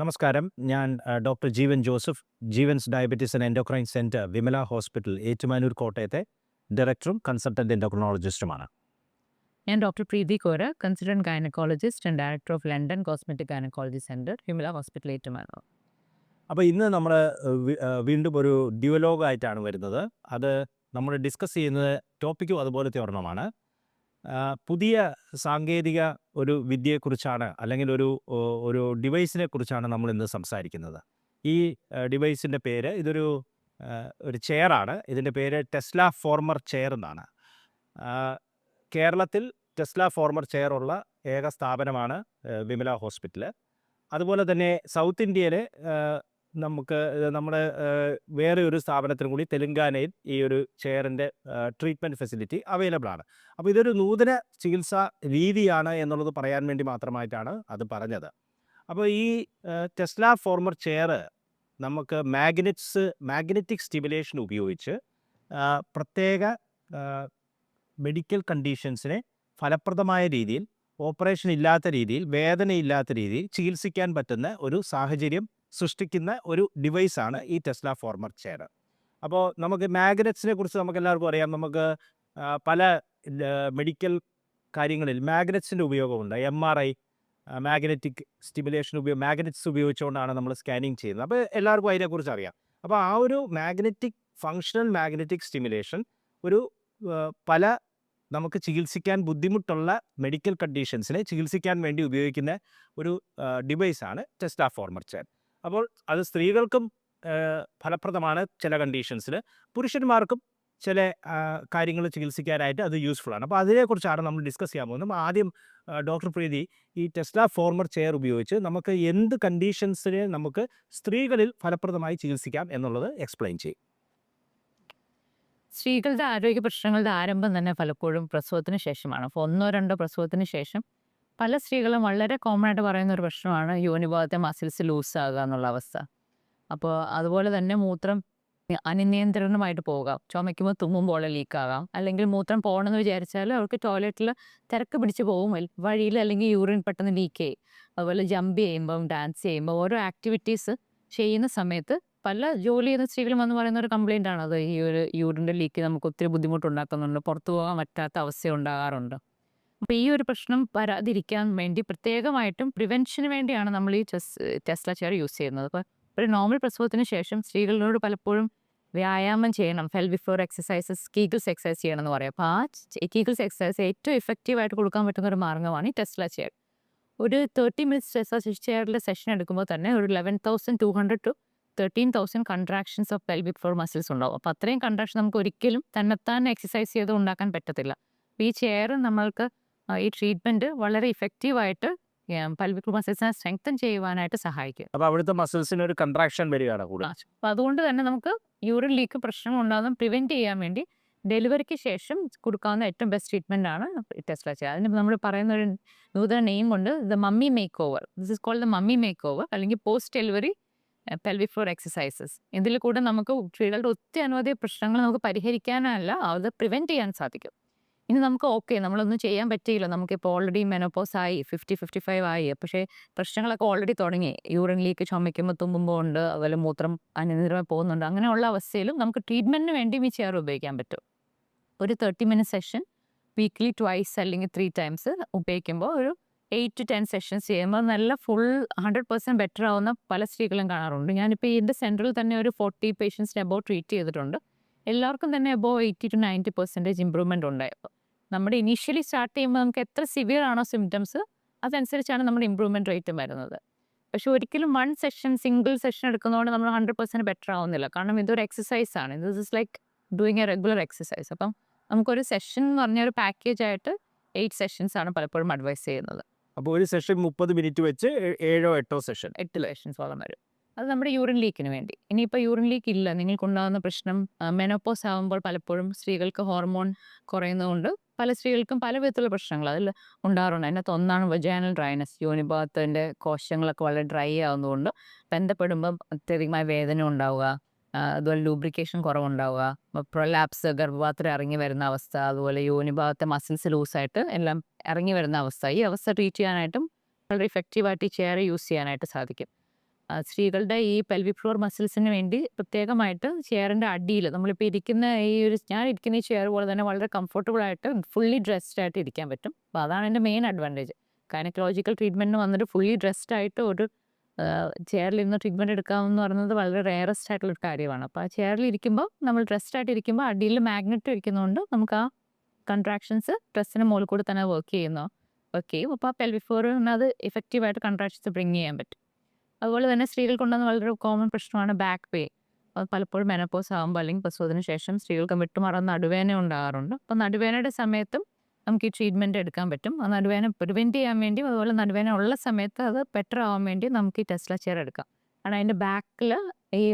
നമസ്കാരം. ഞാൻ doctor Jeevan Joseph Jeevan's diabetes and endocrine centre Vimala hospital Ettumanoor കോട്ടയത്തെ ഡയറക്ടറും കൺസൾട്ടന്റ് എൻഡോക്രനോളജിസ്റ്റുമാണ്. ഞാൻ doctor Preethi Kora consultant gynaecologist and director of London cosmetic gynaecology centre Vimala hospital Ettumanoor. അപ്പോൾ ഇന്ന് നമ്മൾ വീണ്ടും ഒരു ഡ്യുവലോഗായിട്ടാണ് വരുന്നത്. അത് നമ്മൾ ഡിസ്കസ് ചെയ്യുന്നത് ടോപ്പിക്കും അതുപോലത്തെ ഒരെണ്ണമാണ്. പുതിയ സാങ്കേതിക ഒരു വിദ്യയെക്കുറിച്ചാണ് അല്ലെങ്കിൽ ഒരു ഒരു ഡിവൈസിനെ കുറിച്ചാണ് നമ്മൾ ഇന്ന് സംസാരിക്കുന്നത്. ഈ ഡിവൈസിന്റെ പേര് ഇതൊരു ഒരു ചെയറാണ്. ഇതിന്റെ പേര് ടെസ്ല ഫോർമർ ചെയർ എന്നാണ്. കേരളത്തിൽ ടെസ്ല ഫോർമർ ചെയർ ഉള്ള ഏക സ്ഥാപനമാണ് വിമല ഹോസ്പിറ്റൽ അതുപോലെ തന്നെ സൗത്ത് ഇന്ത്യയിലെ നമുക്ക് നമ്മുടെ വേറെ ഒരു സ്ഥാപനത്തിനും കൂടി തെലുങ്കാനയിൽ ഈ ഒരു ചെയറിന്റെ ട്രീറ്റ്മെന്റ് ഫെസിലിറ്റി അവൈലബിൾ ആണ്. അപ്പോൾ ഇതൊരു നൂതന ചികിത്സാ രീതിയാണ് എന്നുള്ളത് പറയാൻ വേണ്ടി മാത്രമായിട്ടാണ് അത് പറഞ്ഞത്. അപ്പോൾ ഈ ടെസ്ല ഫോർമർ ചെയർ നമുക്ക് മാഗ്നറ്റ്സ് മാഗ്നറ്റിക് സ്റ്റിമുലേഷൻ ഉപയോഗിച്ച് പ്രത്യേക മെഡിക്കൽ കണ്ടീഷൻസിനെ ഫലപ്രദമായ രീതിയിൽ ഓപ്പറേഷൻ ഇല്ലാത്ത രീതിയിൽ വേദനയില്ലാത്ത രീതിയിൽ ചികിത്സിക്കാൻ പറ്റുന്ന ഒരു സാഹചര്യം സൃഷ്ടിക്കുന്ന ഒരു ഡിവൈസാണ് ഈ ടെസ്ല ഫോർമർ ചെയർ. അപ്പോൾ നമുക്ക് മാഗ്നറ്റ്സിനെ കുറിച്ച് നമുക്ക് എല്ലാവർക്കും അറിയാം. നമുക്ക് പല മെഡിക്കൽ കാര്യങ്ങളിൽ മാഗ്നറ്റ്സിന്റെ ഉപയോഗമുണ്ട്. M R I magnetic stimulation ഉപയോഗം മാഗ്നറ്റ്സ് ഉപയോഗിച്ചുകൊണ്ടാണ് നമ്മൾ സ്കാനിങ് ചെയ്യുന്നത്. അപ്പോൾ എല്ലാവർക്കും അതിനെക്കുറിച്ച് അറിയാം. അപ്പോൾ ആ ഒരു മാഗ്നറ്റിക് ഫങ്ഷണൽ മാഗ്നറ്റിക് സ്റ്റിമുലേഷൻ ഒരു പല നമുക്ക് ചികിത്സിക്കാൻ ബുദ്ധിമുട്ടുള്ള മെഡിക്കൽ കണ്ടീഷൻസിനെ ചികിത്സിക്കാൻ വേണ്ടി ഉപയോഗിക്കുന്ന ഒരു ഡിവൈസാണ് ടെസ്ല ഫോർമർ ചെയർ. അപ്പോൾ അത് സ്ത്രീകൾക്കും ഫലപ്രദമാണ് ചില കണ്ടീഷൻസിൽ പുരുഷന്മാർക്കും ചില കാര്യങ്ങൾ ചികിത്സിക്കാനായിട്ട് അത് യൂസ്ഫുൾ ആണ്. അപ്പോൾ അതിനെക്കുറിച്ചാണ് നമ്മൾ ഡിസ്കസ് ചെയ്യാൻ പോകുന്നത്. ആദ്യം ഡോക്ടർ പ്രീതി ഈ ടെസ്ല ഫോർമർ ചെയർ ഉപയോഗിച്ച് നമുക്ക് എന്ത് കണ്ടീഷൻസിനെ നമുക്ക് സ്ത്രീകളിൽ ഫലപ്രദമായി ചികിത്സിക്കാം എന്നുള്ളത് എക്സ്പ്ലെയിൻ ചെയ്യും. സ്ത്രീകളുടെ ആരോഗ്യ പ്രശ്നങ്ങളുടെ ആരംഭം തന്നെ പലപ്പോഴും പ്രസവത്തിന് ശേഷമാണ്. അപ്പോൾ ഒന്നോ രണ്ടോ പ്രസവത്തിന് ശേഷം പല സ്ത്രീകളും വളരെ കോമൺ ആയിട്ട് പറയുന്ന ഒരു പ്രശ്നമാണ് യോനിഭാഗത്തെ മസിൽസ് ലൂസ് ആകുക എന്നുള്ള അവസ്ഥ. അപ്പോൾ അതുപോലെ തന്നെ മൂത്രം അനിയന്ത്രണമായിട്ട് പോകാം. ചുമയ്ക്കുമ്പോൾ തുമ്മുമ്പോൾ ലീക്ക് ആകാം. അല്ലെങ്കിൽ മൂത്രം പോകണമെന്ന് വിചാരിച്ചാൽ അവർക്ക് ടോയ്ലറ്റിൽ തിരക്ക് പിടിച്ച് പോകും. വഴിയിൽ അല്ലെങ്കിൽ യൂറിൻ പെട്ടെന്ന് ലീക്ക് ചെയ്യും. അതുപോലെ ജമ്പ് ചെയ്യുമ്പം ഡാൻസ് ചെയ്യുമ്പോൾ ഓരോ ആക്ടിവിറ്റീസ് ചെയ്യുന്ന സമയത്ത് പല ജോലി ചെയ്യുന്ന സ്ത്രീകളും എന്ന് പറയുന്ന ഒരു കംപ്ലൈന്റ് ആണ്. അത് ഈ ഒരു യൂറിന്റെ ലീക്ക് നമുക്ക് ഒത്തിരി ബുദ്ധിമുട്ടുണ്ടാക്കുന്നുണ്ട്. പുറത്തു പോകാൻ പറ്റാത്ത അവസ്ഥ ഉണ്ടാകാറുണ്ട്. അപ്പോൾ ഈ ഒരു പ്രശ്നം വരാതിരിക്കാൻ വേണ്ടി പ്രത്യേകമായിട്ടും പ്രിവെൻഷന് വേണ്ടിയാണ് നമ്മൾ ഈ ചെസ് ടെസ്ല ചെയർ യൂസ് ചെയ്യുന്നത്. അപ്പോൾ ഒരു നോർമൽ പ്രസവത്തിന് ശേഷം സ്ത്രീകളോട് പലപ്പോഴും വ്യായാമം ചെയ്യണം. ഫെൽ ബിഫോർ എക്സസൈസസ് കീഗിൾസ് എക്സസൈസ് ചെയ്യണം എന്ന് പറയും. അപ്പോൾ ആ കീഗിൾസ് എക്സസൈസ് ഏറ്റവും ഇഫക്റ്റീവായിട്ട് കൊടുക്കാൻ പറ്റുന്ന ഒരു മാർഗമാണ് ഈ ടെസ്ല ചെയർ. ഒരു തേർട്ടി മിനിറ്റ്സ് ടെസ്ല ചെയറിലെ സെഷൻ എടുക്കുമ്പോൾ തന്നെ ഒരു eleven thousand two hundred to thirteen thousand contractions of pelvic floor muscles ഉണ്ടാവും. അപ്പോൾ അത്രയും കൺട്രാക്ഷൻ നമുക്ക് ഒരിക്കലും തന്നെത്താൻ എക്സസൈസ് ചെയ്ത് ഉണ്ടാക്കാൻ പറ്റത്തില്ല. അപ്പോൾ ഈ ചെയർ നമ്മൾക്ക് ഈ ട്രീറ്റ്മെന്റ് വളരെ ഇഫക്റ്റീവായിട്ട് പൽവിക് മസിൽസിനെ സ്ട്രെങ്തൻ ചെയ്യുവാനായിട്ട് സഹായിക്കും. അപ്പോൾ അവിടുത്തെ മസിൽസിന് ഒരു കൺട്രാക്ഷൻ വരികയാണ് കൂടുതൽ. അപ്പോൾ അതുകൊണ്ട് തന്നെ നമുക്ക് യൂറിൻ ലീക്ക് പ്രശ്നം ഉണ്ടാകുന്ന പ്രിവെന്റ് ചെയ്യാൻ വേണ്ടി ഡെലിവറിക്ക് ശേഷം കൊടുക്കാവുന്ന ഏറ്റവും ബെസ്റ്റ് ട്രീറ്റ്മെന്റ് ആണ് ടെസ്റ്റ് ചെയ്യുക. അതിന് നമ്മൾ പറയുന്ന ഒരു നൂതന നെയിം ഉണ്ട് the mummy make over this is called the mummy make over അല്ലെങ്കിൽ post delivery pelvic floor exercises ഇതിൽ കൂടെ നമുക്ക് സ്ത്രീകളുടെ ഒത്തിരി അനവധി പ്രശ്നങ്ങൾ നമുക്ക് പരിഹരിക്കാനല്ല അത് പ്രിവെന്റ് ചെയ്യാൻ സാധിക്കും. ഇനി നമുക്ക് ഓക്കെ നമ്മളൊന്നും ചെയ്യാൻ പറ്റിയില്ല. നമുക്കിപ്പോൾ ഓൾറെഡി മെനോപ്പോസ് ആയി ഫിഫ്റ്റി ഫിഫ്റ്റി ഫൈവ് ആയി. പക്ഷേ പ്രശ്നങ്ങളൊക്കെ ഓൾറെഡി തുടങ്ങി. യൂറിൻ ലീക്ക് ചുമയ്ക്കുമ്പോൾ തുമ്മുമ്പോൾ ഉണ്ട് അതുപോലെ മൂത്രം അനുനിരമായി പോകുന്നുണ്ട്. അങ്ങനെയുള്ള അവസ്ഥയിലും നമുക്ക് ട്രീറ്റ്മെന്റിന് വേണ്ടി ഈ ചെയർ ഉപയോഗിക്കാൻ പറ്റും. ഒരു thirty minute session weekly twice അല്ലെങ്കിൽ ത്രീ ടൈംസ് ഉപയോഗിക്കുമ്പോൾ ഒരു എയ്റ്റ് ടു ടെൻ സെഷൻസ് ചെയ്യുമ്പോൾ നല്ല ഫുൾ ഹൺഡ്രഡ് പെർസെന്റ് ബെറ്റർ ആവുന്ന പല സ്ത്രീകളും കാണാറുണ്ട്. ഞാനിപ്പോൾ എന്റെ സെന്ററിൽ തന്നെ ഒരു ഫോർട്ടി പേഷ്യൻസിനെ അബോവ് ട്രീറ്റ് ചെയ്തിട്ടുണ്ട്. എല്ലാവർക്കും തന്നെ above eighty to ninety percentage improvement ഉണ്ടായപ്പോൾ നമ്മുടെ ഇനീഷ്യലി സ്റ്റാർട്ട് ചെയ്യുമ്പോൾ നമുക്ക് എത്ര സിവിയർ ആണോ സിംറ്റംസ് അതനുസരിച്ചാണ് നമ്മുടെ ഇമ്പ്രൂവ്മെന്റ് റേറ്റ് വരുന്നത്. പക്ഷെ ഒരിക്കലും വൺ സെഷൻ സിംഗിൾ സെഷൻ എടുക്കുന്നതുകൊണ്ട് നമ്മൾ ഹൺഡ്രഡ് പെർസെന്റ് ബെറ്റർ ആവുന്നില്ല. കാരണം ഇതൊരു എക്സസൈസ് ആണ്. This is like doing a regular exercise അപ്പം നമുക്കൊരു സെഷൻ എന്ന് പറഞ്ഞ ഒരു പാക്കേജ് ആയിട്ട് എയ്റ്റ് സെഷൻസ് ആണ് പലപ്പോഴും അഡ്വൈസ് ചെയ്യുന്നത്. അപ്പോൾ ഒരു സെഷൻ മുപ്പത് മിനിറ്റ് വെച്ച് ഏഴോ എട്ടോ സെഷൻ എട്ട് സെഷൻസോളം വരും. അത് നമ്മുടെ യൂറിൻ ലീക്കിന് വേണ്ടി. ഇനിയിപ്പോൾ യൂറിൻ ലീക്ക് ഇല്ല. നിങ്ങൾക്കുണ്ടാകുന്ന പ്രശ്നം മെനോപ്പോസ് ആകുമ്പോൾ പലപ്പോഴും സ്ത്രീകൾക്ക് ഹോർമോൺ കുറയുന്നതുകൊണ്ട് പല സ്ത്രീകൾക്കും പല വിധത്തിലുള്ള പ്രശ്നങ്ങൾ അതിൽ ഉണ്ടാറുണ്ട് അതിനകത്ത് ഒന്നാണ് വജാനൽ ഡ്രൈനസ് യോനിഭാഗത്തിന്റെ കോശങ്ങളൊക്കെ വളരെ ഡ്രൈ ആവുന്നതുകൊണ്ട് ബന്ധപ്പെടുമ്പം അത്യധികമായ വേദന ഉണ്ടാവുക അതുപോലെ ലൂബ്രിക്കേഷൻ കുറവുണ്ടാവുക പ്രൊലാപ്സ് ഗർഭപാത്രം ഇറങ്ങി വരുന്ന അവസ്ഥ അതുപോലെ യോനിഭാഗത്തെ മസിൽസ് ലൂസായിട്ട് എല്ലാം ഇറങ്ങി വരുന്ന അവസ്ഥ. ഈ അവസ്ഥ ട്രീറ്റ് ചെയ്യാനായിട്ടും വളരെ ഇഫക്റ്റീവായിട്ട് ചെയർ യൂസ് ചെയ്യാനായിട്ട് സാധിക്കും. സ്ത്രീകളുടെ ഈ പെൽവി ഫ്ലോർ മസിൽസിന് വേണ്ടി പ്രത്യേകമായിട്ട് ചെയറിന്റെ അടിയിൽ നമ്മളിപ്പോൾ ഇരിക്കുന്ന ഈ ഒരു ഞാൻ ഇരിക്കുന്ന ഈ ചെയർ പോലെ തന്നെ വളരെ കംഫർട്ടബിൾ ആയിട്ട് ഫുള്ളി ഡ്രസ്ഡ് ആയിട്ട് ഇരിക്കാൻ പറ്റും. അപ്പോൾ അതാണ് എന്റെ മെയിൻ അഡ്വാന്റേജ് ഗൈനക്കോളജിക്കൽ ട്രീറ്റ്മെന്റിന് വന്നിട്ട് ഫുള്ളി ഡ്രസ്ഡ് ആയിട്ട് ഒരു ചെയറിൽ ഇരുന്ന് ട്രീറ്റ്മെന്റ് എടുക്കാമെന്ന് പറയുന്നത് വളരെ റെയറസ്റ്റ് ആയിട്ടുള്ള ഒരു കാര്യമാണ്. അപ്പോൾ ആ ചെയറിൽ ഇരിക്കുമ്പോൾ നമ്മൾ ഡ്രസ്ഡ് ആയിട്ട് ഇരിക്കുമ്പോൾ അടിയിൽ മാഗ്നറ്റ് വയ്ക്കുന്നതുകൊണ്ട് നമുക്ക് ആ കൺട്രാക്ഷൻസ് ഡ്രസ്സിന് മുകളിൽ കൂടെ തന്നെ വർക്ക് ചെയ്യുന്നു വർക്ക് ചെയ്യും. അപ്പോൾ ആ പെൽവിഫോറിന് അത് ഇഫക്റ്റീവായിട്ട് കൺട്രാക്ഷൻസ് ബ്രിങ് ചെയ്യാൻ പറ്റും. അതുപോലെ തന്നെ സ്ത്രീകൾക്കുണ്ടെന്ന് വളരെ കോമൺ പ്രശ്നമാണ് ബാക്ക് പെയിൻ പലപ്പോഴും മെനപ്പോസ് ആകുമ്പോൾ അല്ലെങ്കിൽ പ്രസവത്തിന് ശേഷം സ്ത്രീകൾക്ക് വിട്ടുമാറുന്ന നടുവേന ഉണ്ടാകാറുണ്ട്. അപ്പോൾ നടുവേനയുടെ സമയത്തും നമുക്ക് ഈ ട്രീറ്റ്മെന്റ് എടുക്കാൻ പറ്റും. ആ നടുവേന പ്രിവെന്റ് ചെയ്യാൻ വേണ്ടി അതുപോലെ നടുവേന ഉള്ള സമയത്ത് അത് ബെറ്റർ ആവാൻ വേണ്ടി നമുക്ക് ഈ ടെസ്ല ചെയർ എടുക്കാം കാരണം അതിന്റെ ബാക്കിൽ ഈ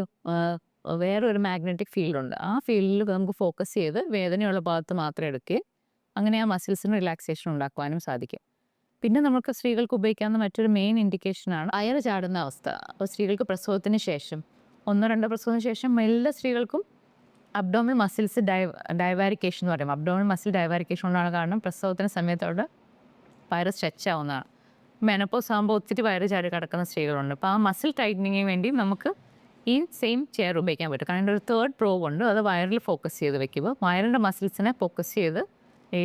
വേറൊരു മാഗ്നറ്റിക് ഫീൽഡ് ഉണ്ട്. ആ ഫീൽഡിൽ നമുക്ക് ഫോക്കസ് ചെയ്ത് വേദനയുള്ള ഭാഗത്ത് മാത്രം എടുക്കുകയും അങ്ങനെ ആ മസിൽസിന് റിലാക്സേഷൻ ഉണ്ടാക്കുവാനും സാധിക്കും. പിന്നെ നമുക്ക് സ്ത്രീകൾക്ക് ഉപയോഗിക്കാവുന്ന മറ്റൊരു മെയിൻ ഇൻഡിക്കേഷനാണ് അയറ് ചാടുന്ന അവസ്ഥ. അപ്പോൾ സ്ത്രീകൾക്ക് പ്രസവത്തിന് ശേഷം ഒന്നോ രണ്ടോ പ്രസവത്തിന് ശേഷം എല്ലാ സ്ത്രീകൾക്കും അബ്ഡോമിൻ മസിൽസ് ഡൈ ഡൈവാരിക്കേഷൻ എന്ന് പറയും. അബ്ഡോമിൻ മസിൽ ഡൈവാരിക്കേഷൻ ഉള്ളതാണ് കാരണം പ്രസവത്തിന് സമയത്തോട് വയറ് സ്ട്രെച്ച് ആവുന്നതാണ്. മെനപ്പോസ് ആകുമ്പോൾ ഒത്തിരി വയറ് ചാടി കിടക്കുന്ന സ്ത്രീകളുണ്ട്. അപ്പോൾ ആ മസിൽ ടൈറ്റനിങ്ങിന് വേണ്ടി നമുക്ക് ഈ സെയിം ചെയർ ഉപയോഗിക്കാൻ പറ്റും. കാരണം ഒരു തേർഡ് പ്രോവ് ഉണ്ട്. അത് വയറിൽ ഫോക്കസ് ചെയ്ത് വെക്കുമ്പോൾ വയറിന്റെ മസിൽസിനെ ഫോക്കസ് ചെയ്ത് ഈ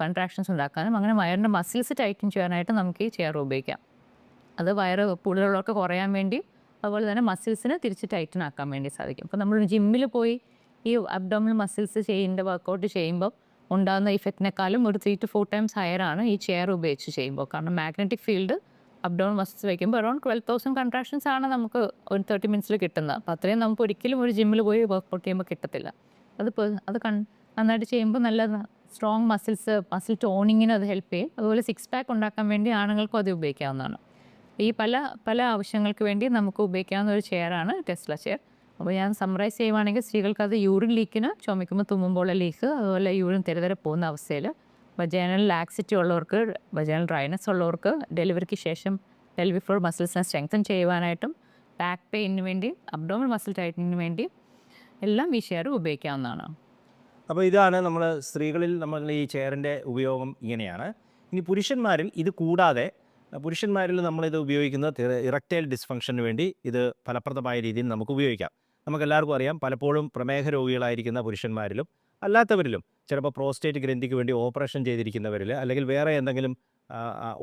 കൺട്രാക്ഷൻസ് ഉണ്ടാക്കാനും അങ്ങനെ വയറിന്റെ മസിൽസ് ടൈറ്റൻ ചെയ്യാനായിട്ട് നമുക്ക് ഈ ചെയർ ഉപയോഗിക്കാം. അത് വയറ് കൂടുതലുള്ളവർക്ക് കുറയാൻ വേണ്ടി അതുപോലെ തന്നെ മസിൽസിനെ തിരിച്ച് ടൈറ്റൻ ആക്കാൻ വേണ്ടി സാധിക്കും. അപ്പോൾ നമ്മൾ ജിമ്മിൽ പോയി ഈ അബ്ഡോമിനൽ മസിൽസ് ചെയ്യുന്ന വർക്കൗട്ട് ചെയ്യുമ്പോൾ ഉണ്ടാകുന്ന ഇഫക്റ്റിനേക്കാളും ഒരു ത്രീ ടു ഫോർ ടൈംസ് ഹയറാണ് ഈ ചെയർ ഉപയോഗിച്ച് ചെയ്യുമ്പോൾ. കാരണം magnetic field up down muscles വയ്ക്കുമ്പോൾ അറൗണ്ട് ട്വൽവ് തൗസൻഡ് കൺട്രാക്ഷൻസ് ആണ് നമുക്ക് ഒരു തേർട്ടി മിനിറ്റ്സിൽ കിട്ടുന്നത്. അപ്പോൾ അത്രയും നമുക്ക് ഒരിക്കലും ഒരു ജിമ്മിൽ പോയി വർക്കൗട്ട് ചെയ്യുമ്പോൾ കിട്ടത്തില്ല. അത് അത് കൺ നന്നായിട്ട് ചെയ്യുമ്പോൾ നല്ല സ്ട്രോങ് മസിൽസ് മസിൽ ടോണിങ്ങിന് അത് ഹെൽപ്പ് ചെയ്യും. അതുപോലെ സിക്സ് പാക്ക് ഉണ്ടാക്കാൻ വേണ്ടി ആണുങ്ങൾക്കും അത് ഉപയോഗിക്കാവുന്നതാണ്. ഈ പല പല ആവശ്യങ്ങൾക്ക് വേണ്ടി നമുക്ക് ഉപയോഗിക്കാവുന്ന ഒരു ചെയറാണ് ടെസ്ല ചെയർ അപ്പോൾ ഞാൻ സമ്മറൈസ് ചെയ്യുവാണെങ്കിൽ സ്ത്രീകൾക്ക് അത് യൂറിൻ ലീക്കിന് ചുമക്കുമ്പോൾ തുമ്മുമ്പോഴുള്ള ലീക്ക് അതുപോലെ യൂറിൻ തെരുതെരെ പോകുന്ന അവസ്ഥയിൽ വജൈനൽ ലാക്സിറ്റി ഉള്ളവർക്ക് വജൈനൽ ഡ്രൈനസ് ഉള്ളവർക്ക് ഡെലിവറിക്ക് ശേഷം പെൽവിക് ഫ്ലോർ മസിൽസിനെ സ്ട്രെങ്തൻ ചെയ്യുവാനായിട്ടും ബാക്ക് പെയിനിന് വേണ്ടി അബ്ഡോമൽ മസിൽ ടൈറ്റനിങ്ങിന് വേണ്ടി എല്ലാം ഈ ചെയർ ഉപയോഗിക്കാവുന്നതാണ്. അപ്പോൾ ഇതാണ് നമ്മൾ സ്ത്രീകളിൽ നമ്മൾ ഈ ചെയറിന്റെ ഉപയോഗം ഇങ്ങനെയാണ്. ഇനി പുരുഷന്മാരിൽ ഇത് കൂടാതെ പുരുഷന്മാരിൽ നമ്മളിത് ഉപയോഗിക്കുന്നത് ഇറക്റ്റൈൽ ഡിസ്ഫങ്ഷന് വേണ്ടി ഇത് ഫലപ്രദമായ രീതിയിൽ നമുക്ക് ഉപയോഗിക്കാം. നമുക്കെല്ലാവർക്കും അറിയാം പലപ്പോഴും പ്രമേഹ രോഗികളായിരിക്കുന്ന പുരുഷന്മാരിലും അല്ലാത്തവരിലും ചിലപ്പോൾ പ്രോസ്റ്റേറ്റ് ഗ്രന്ഥിക്ക് വേണ്ടി ഓപ്പറേഷൻ ചെയ്തിരിക്കുന്നവരിൽ അല്ലെങ്കിൽ വേറെ എന്തെങ്കിലും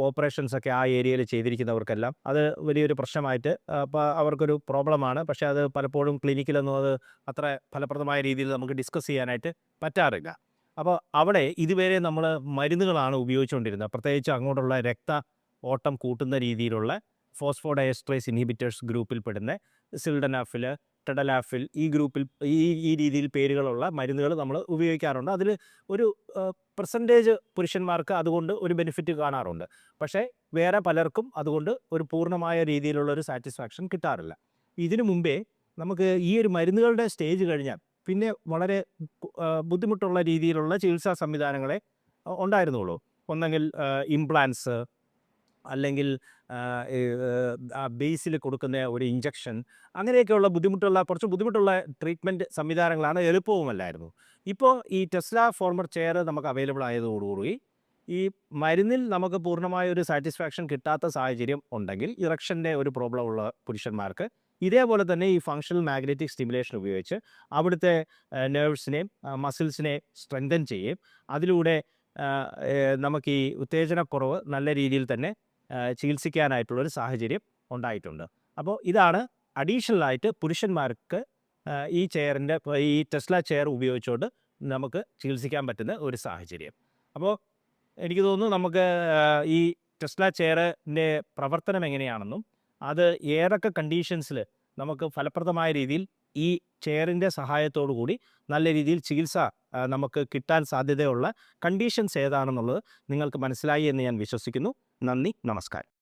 ഓപ്പറേഷൻസ് ഒക്കെ ആ ഏരിയയിൽ ചെയ്തിരിക്കുന്നവർക്കെല്ലാം അത് വലിയൊരു പ്രശ്നമായിട്ട് അപ്പോൾ അവർക്കൊരു പ്രോബ്ലമാണ്. പക്ഷേ അത് പലപ്പോഴും ക്ലിനിക്കിലൊന്നും അത് അത്ര ഫലപ്രദമായ രീതിയിൽ നമുക്ക് ഡിസ്കസ് ചെയ്യാനായിട്ട് പറ്റാറില്ല. അപ്പോൾ അവിടെ ഇതുവരെ നമ്മൾ മരുന്നുകളാണ് ഉപയോഗിച്ചുകൊണ്ടിരുന്നത്. പ്രത്യേകിച്ച് അങ്ങോട്ടുള്ള രക്ത ഓട്ടം കൂട്ടുന്ന രീതിയിലുള്ള ഫോസ്ഫോഡയസ്ട്രേസ് ഇൻഹിബിറ്റേഴ്സ് ഗ്രൂപ്പിൽ പെടുന്ന സിൽഡനാഫിൽ ടെഡലാഫിൽ ഈ ഗ്രൂപ്പിൽ ഈ ഈ രീതിയിൽ പേരുകളുള്ള മരുന്നുകൾ നമ്മൾ ഉപയോഗിക്കാറുണ്ട്. അതിൽ ഒരു പെർസെന്റേജ് പുരുഷന്മാർക്ക് അതുകൊണ്ട് ഒരു ബെനിഫിറ്റ് കാണാറുണ്ട്. പക്ഷേ വേറെ പലർക്കും അതുകൊണ്ട് ഒരു പൂർണമായ രീതിയിലുള്ള ഒരു സാറ്റിസ്ഫാക്ഷൻ കിട്ടാറില്ല. ഇതിനു മുമ്പേ നമുക്ക് ഈ ഒരു മരുന്നുകളുടെ സ്റ്റേജ് കഴിഞ്ഞാൽ പിന്നെ വളരെ ബുദ്ധിമുട്ടുള്ള രീതിയിലുള്ള ചികിത്സാ സംവിധാനങ്ങളെ ഉണ്ടായിരുന്നുള്ളൂ. ഒന്നെങ്കിൽ ഇംപ്ലാൻസ് അല്ലെങ്കിൽ ബേസിൽ കൊടുക്കുന്ന ഒരു ഇഞ്ചക്ഷൻ അങ്ങനെയൊക്കെയുള്ള ബുദ്ധിമുട്ടുള്ള കുറച്ച് ബുദ്ധിമുട്ടുള്ള ട്രീറ്റ്മെന്റ് സംവിധാനങ്ങളാണ് എളുപ്പവുമല്ലായിരുന്നു. ഇപ്പോൾ ഈ ടെസ്ല ഫോർമർ ചെയർ നമുക്ക് അവൈലബിൾ ആയതോടുകൂടി ഈ മരുന്നിൽ നമുക്ക് പൂർണമായ ഒരു സാറ്റിസ്ഫാക്ഷൻ കിട്ടാത്ത സാഹചര്യം ഉണ്ടെങ്കിൽ ഇറക്ഷന്റെ ഒരു പ്രോബ്ലം ഉള്ള പുരുഷന്മാർക്ക് ഇതേപോലെ തന്നെ ഈ ഫങ്ഷണൽ മാഗ്നറ്റിക് സ്റ്റിമുലേഷൻ ഉപയോഗിച്ച് അവിടുത്തെ നെർവ്സിനെയും മസിൽസിനെയും സ്ട്രെങ്തൻ ചെയ്യുകയും അതിലൂടെ നമുക്ക് ഈ ഉത്തേജനക്കുറവ് നല്ല രീതിയിൽ തന്നെ ചികിത്സിക്കാനായിട്ടുള്ളൊരു സാഹചര്യം ഉണ്ടായിട്ടുണ്ട്. അപ്പോൾ ഇതാണ് അഡീഷണൽ ആയിട്ട് പുരുഷന്മാർക്ക് ഈ ചെയറിന്റെ ഈ ടെസ്ല ചെയർ ഉപയോഗിച്ചുകൊണ്ട് നമുക്ക് ചികിത്സിക്കാൻ പറ്റുന്ന ഒരു സാഹചര്യം. അപ്പോൾ എനിക്ക് തോന്നുന്നു നമുക്ക് ഈ ടെസ്ല ചെയറിന്റെ പ്രവർത്തനം എങ്ങനെയാണെന്നും അത് ഏതൊക്കെ കണ്ടീഷൻസിൽ നമുക്ക് ഫലപ്രദമായ രീതിയിൽ ഈ ചെയറിന്റെ സഹായത്തോടു കൂടി നല്ല രീതിയിൽ ചികിത്സ നമുക്ക് കിട്ടാൻ സാധ്യതയുള്ള കണ്ടീഷൻസ് ഏതാണെന്നുള്ളത് നിങ്ങൾക്ക് മനസ്സിലായി എന്ന് ഞാൻ വിശ്വസിക്കുന്നു. നന്ദി നമസ്കാരം